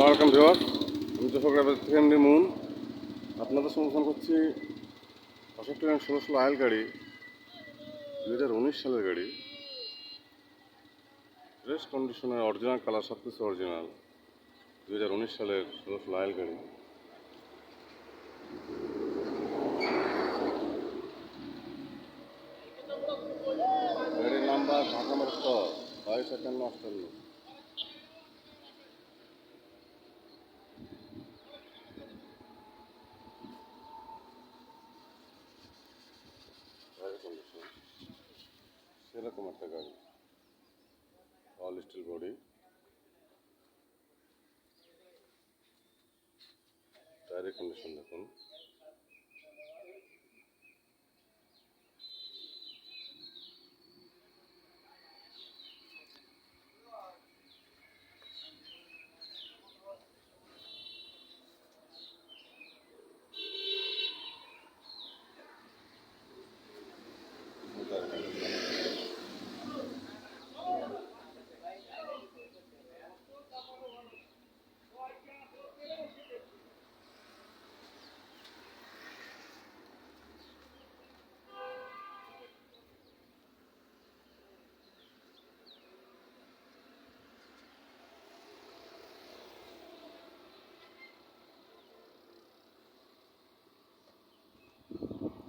Welcome ভিওয়ার আমি সকালে থেকে এমনি মুন। আপনাদের সমর্থন করছি অশোক ট্রেন ষোলো ষোলো আয়েল গাড়ি দু হাজার উনিশ সালের গাড়ি। ফ্রেশ কন্ডিশনের অরিজিনাল কালার সব কিছু অরিজিনাল দু হাজার উনিশ সালের ষোলো ষোলো আয়েল গাড়ি। গাড়ির নাম্বার ঢাকা বাইশ একান্ন অষ্টান্ন সেরকম একটা গাড়ি। অল স্টিল বডি টায়ারের কন্ডিশন দেখুন।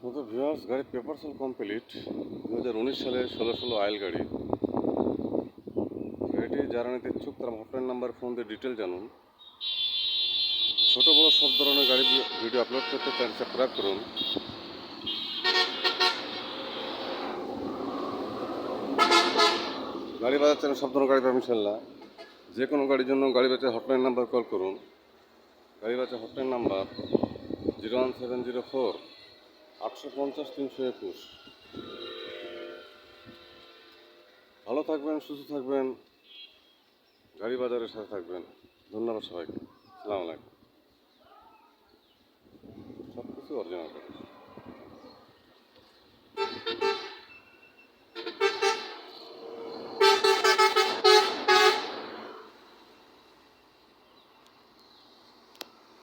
মতো ভিউয়ার্স গাড়ির পেপার সেল কমপ্লিট দু হাজার উনিশ সালে ষোলো ষোলো আইল গাড়ি। গাড়িটি যারা নিতে ইচ্ছুক, তারা হটলাইন নাম্বার ফোন দিয়ে ডিটেল জানুন। ছোটো বড় সব ধরনের গাড়ি ভিডিও আপলোড করতে চ্যানেল সাবস্ক্রাইব করুন। গাড়ি বাজার চ্যানেল সব ধরনের গাড়ি পাবেন ইনশাল্লাহ যে কোনো গাড়ির জন্য গাড়ি বাজার হটলাইন নাম্বার কল করুন। গাড়ি বাজার hotline number zero one seven zero four আটশো পঞ্চাশ, তিনশো একুশ। ভালো থাকবেন, সুস্থ থাকবেন, গাড়ি বাজারের সাথে থাকবেন। ধন্যবাদ সবাইকে। সালাম আলাইকুম। সব কিছু অর্জন অরিজিনাল।